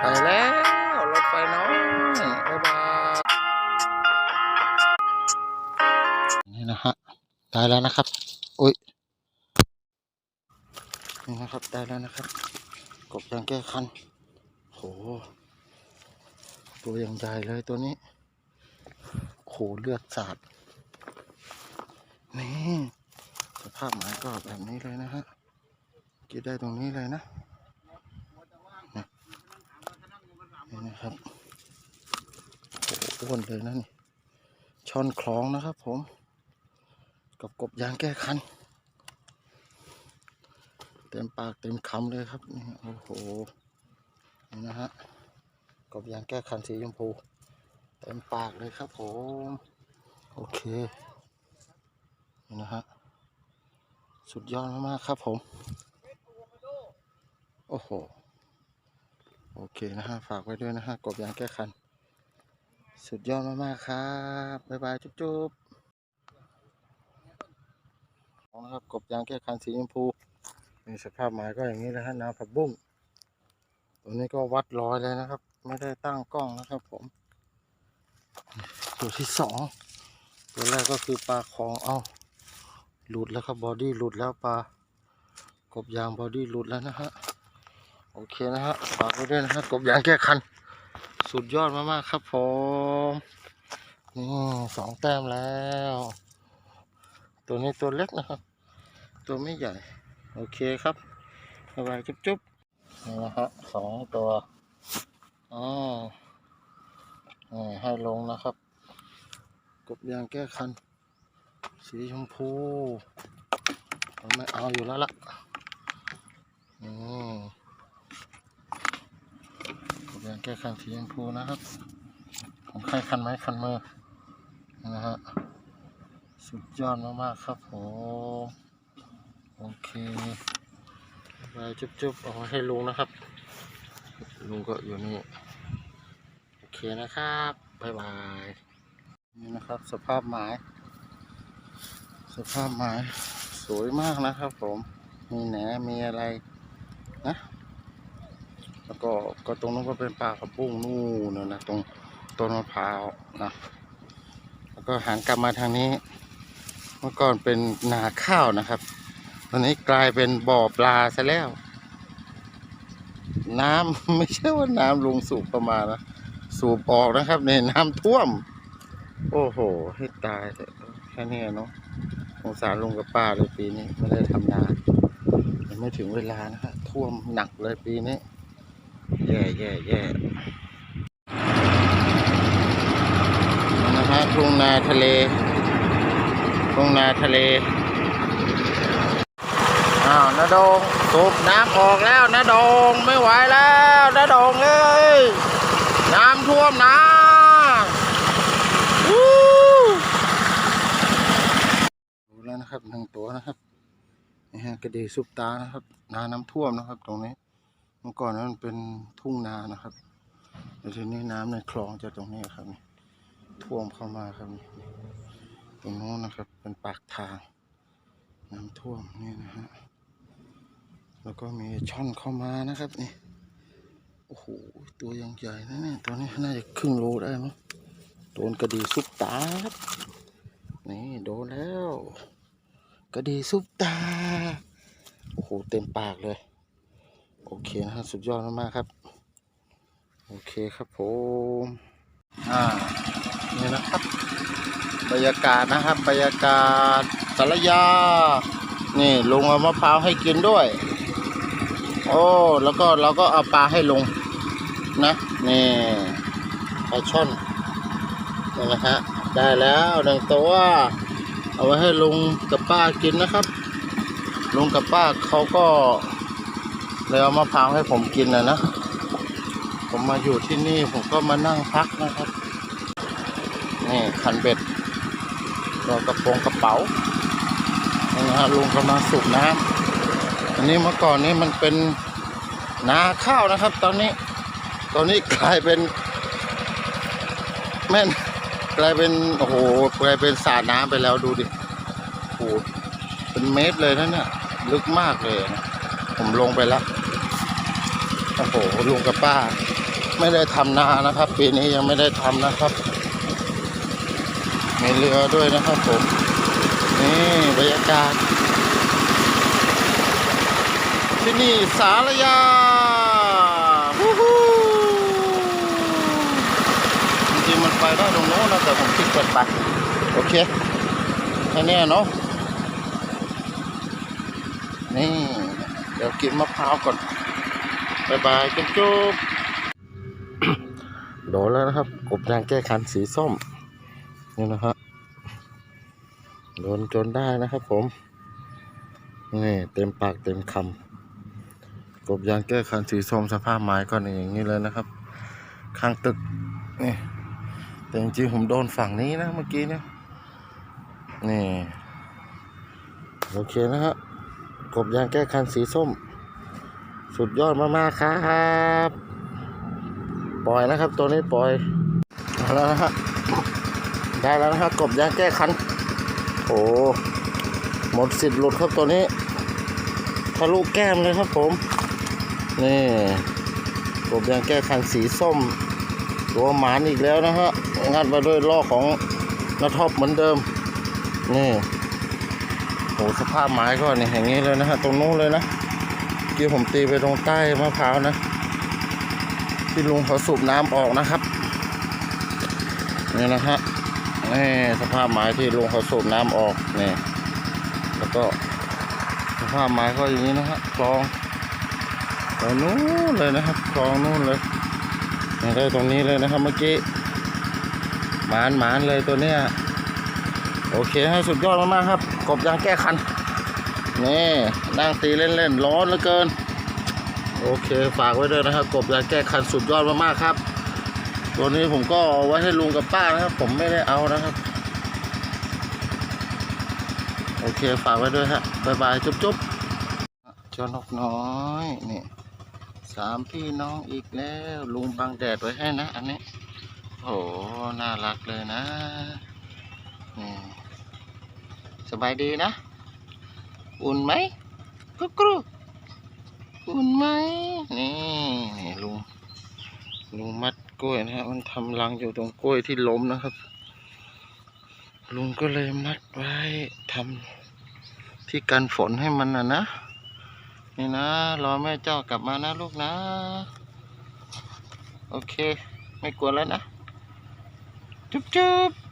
ไปแล้ว รถไฟน้อยบ๊ายบายนี่นะฮะได้แล้วนะครับอุ้ยนี่นะครับได้แล้วนะครับ กบยางแก้คันโหตัวยังใหญ่เลยตัวนี้โหเลือดสาดนี่สภาพหมายก็แบบนี้เลยนะฮะกินได้ตรงนี้เลยนะ นะครับโอ้โหอ้วนเลยนะนี่ช่อนคล้องนะครับผม กับกบยางแก้คัน เต็มปากเต็มคำเลยครับโอ้โหนี่นะฮะกบยางแก้คันสีชมพู เต็มปากเลยครับผม โอเคนี่นะฮะสุดยอดมากๆครับผม โอ้โห โอเคนะฮะ ฝากไว้ด้วยนะฮะ กบยางแก้คัน สุดยอดมากๆครับ บ๊ายบาย จุ๊บๆเอานะครับ กบยางแก้คันสีชมพูนี่สภาพหมายก็อย่างนี้นะฮะน้ำผักบุ้งตัวนี้ก็วัดร้อยเลยนะครับ ไม่ได้ตั้งกล้องนะครับผม ตัวที่สอง ตัวแรกก็คือปลาของเอาหลุดแล้วครับบอดี้หลุดแล้วปลากบยางบอดี้หลุดแล้วนะฮะ โอเคนะฮะฝากไว้ด้วยนะฮะกบยางแก้คัน สุดยอดมากๆครับผมนี่สองแต้มแล้ว ตัวนี้ตัวเล็กนะครับ ตัวไม่ใหญ่ โอเคครับบ๊ายบายจุ๊บๆนี่นะฮะสองตัวอ๋อนี่ให้ลงนะครับ กบยางแก้คัน สีชมพูไม่เอาอยู่แล้วล่ะนี่ ยางแก้คันสีชมพูนะครับ ของใครคันไม้คันมือนะฮะสุดยอดมากๆครับผมโอเคไปจุ๊บๆเอาให้ลุงนะครับ ลุงก็อยู่นี่โอเคนะครับบ๊ายบายนี่นะครับสภาพไม้สภาพไม้สวยมากนะครับผมมีแหนมีอะไร แล้วก็ก็ตรงนู้นก็เป็นปลากระปุ้งนู่นนะนะตรงต้นมะพร้าวนะแล้วก็หันกลับมาทางนี้ เมื่อก่อนเป็นนาข้าวนะครับ ตอนนี้กลายเป็นบ่อปลาซะแล้ว น้ำไม่ใช่ว่าน้ำลงสูบประมาณนะสูบออกนะครับในน้ำท่วม โอ้โห ให้ตายเถอะแค่นี้เนาะสงสารลุงกับป้าเลยปีนี้ไม่ได้ทำนายังไม่ถึงเวลานะฮะท่วมหนักเลยปีนี้ แย่แย่แย่นะฮะทุ่งนาทะเลทุ่งนาทะเล อ้าวนาดงสูบน้ำออกแล้วนาดงไม่ไหวแล้วนาดงเอ้ยน้ำท่วมนะวู้ดูแล้วนะครับหนึ่งตัวนะครับนี่ฮะกระดีซุปตานะครับนาน้ำท่วมนะครับตรงนี้ มื่อก่อนนั้นเป็นทุ่งนานะครับแต่ทีนี้น้ำในคลองจะตรงนี้ครับนี่ท่วมเข้ามาครับนี่ตรงโน้นนะครับ เป็นปากทาง น้ำท่วมนี่นะฮะแล้วก็มีช่อนเข้ามานะครับนี่โอ้โหตัวยังใหญ่นะเนี่ยตัวนี้น่าจะครึ่งโลได้มั้งโดนกระดีซุปตาครับนี่โดนแล้ว กระดีซุปตาโอ้โหเต็มปากเลย โอเคนะครับสุดยอดมากๆครับ โอเคครับผมอ่านี่นะครับ บรรยากาศนะครับ บรรยากาศสารยา นี่ลุงเอามะพร้าวให้กินด้วย โอ้แล้วก็เราก็เอาปลาให้ลุงนะนี่ปลาช่อนนี่นะฮะได้แล้วหนึ่งตัวเอาไว้ให้ลุงกับป้ากินนะครับ ลุงกับป้าเขาก็ เลยเอามะพร้าวให้ผมกินนะนะ ผมมาอยู่ที่นี่ผมก็มานั่งพักนะครับ นี่คันเบ็ดเรากระโปรงกระเป๋านี่นะฮะลุงกำลังสูบน้ำอันนี้เมื่อก่อนนี้มันเป็นนาข้าวนะครับ ตอนนี้ ตอนนี้กลายเป็นแม่นกลายเป็นโอ้โหกลายเป็นสระน้ำไปแล้วดูดิโอ้โหเป็นเมตรเลยนะเนี่ยลึกมากเลยนะผมลงไปแล้ว โอ้โหลุงกับป้า ไม่ได้ทำนานะครับ ปีนี้ยังไม่ได้ทำนะครับ มีเรือด้วยนะครับผม นี่บรรยากาศ ที่นี่สารยาฮู้ฮู้จริงๆมันไปได้ตรงโน้นนะแต่ผมคิดเกินไปโอเคแค่นี้เนาะนี่ เดี๋ยวกินมะพร้าวก่อน บายบายจุ๊บจุ๊บโดนแล้วนะครับ กบยางแก้คันสีส้ม นี่นะครับโดนจนได้นะครับผม นี่เต็มปากเต็มคำกบยางแก้คันสีส้มสภาพไม้ก็นี่อย่างนี้เลยนะครับ ข้างตึกนี่แต่จริงๆผมโดนฝั่งนี้นะเมื่อกี้เนี่ยนี่ โอเคนะฮะกบยางแก้คันสีส้ม สุดยอดมากๆครับ ปล่อยนะครับ ตัวนี้ปล่อยแล้วนะฮะได้แล้วนะฮะกบยางแก้คัน โอ้หมดสิทธิ์หลุดครับตัวนี้ทะลุแก้มเลยครับผม นี่กบยางแก้คันสีส้ม ตัวหมานอีกแล้วนะฮะงัดมาด้วยล่อของนาท็อปเหมือนเดิม นี่โหสภาพไม้ก็นี่อย่างนี้เลยนะฮะตรงนู้นเลยนะ กี้ผมตีไปตรงใต้มะพร้าวนะ ที่ลุงเขาสูบน้ำออกนะครับ นี่นะฮะนี่สภาพไม้ที่ลุงเขาสูบน้ำออกนี่แล้วก็สภาพไม้ก็อย่างนี้นะฮะคลองตรงนู้นเลยนะครับคลองนู้นเลยนี่ได้ตรงนี้เลยนะครับเมื่อกี้หมานหมานเลยตัวเนี้ยโอเคให้สุดยอดมากๆครับ กบยางแก้คัน นี่นั่งตีเล่นๆร้อนเหลือเกิน โอเคฝากไว้ด้วยนะครับ กบยาแก้คันสุดยอดมากๆครับ ตัวนี้ผมก็เอาไว้ให้ลุงกับป้านะครับ ผมไม่ได้เอานะครับ โอเคฝากไว้ด้วยฮะบายบายจุ๊บจุ๊บเจ้านกน้อยนี่สามพี่น้องอีกแล้วลุงบังแดดไว้ให้นะ อันนี้โอ้น่ารักเลยนะนี่สบายดีนะ อุ่นไหมกรุกรุอุ่นไหมนี่นี่ลุงลุงมัดกล้วยนะฮะมันทำรังอยู่ตรงกล้วยที่ล้มนะครับ ลุงก็เลยมัดไว้ทำที่กันฝนให้มันนะนะนี่นะรอแม่เจ้ากลับมานะลูกนะ โอเค ไม่กลัวแล้วนะ จุ๊บจุ๊บ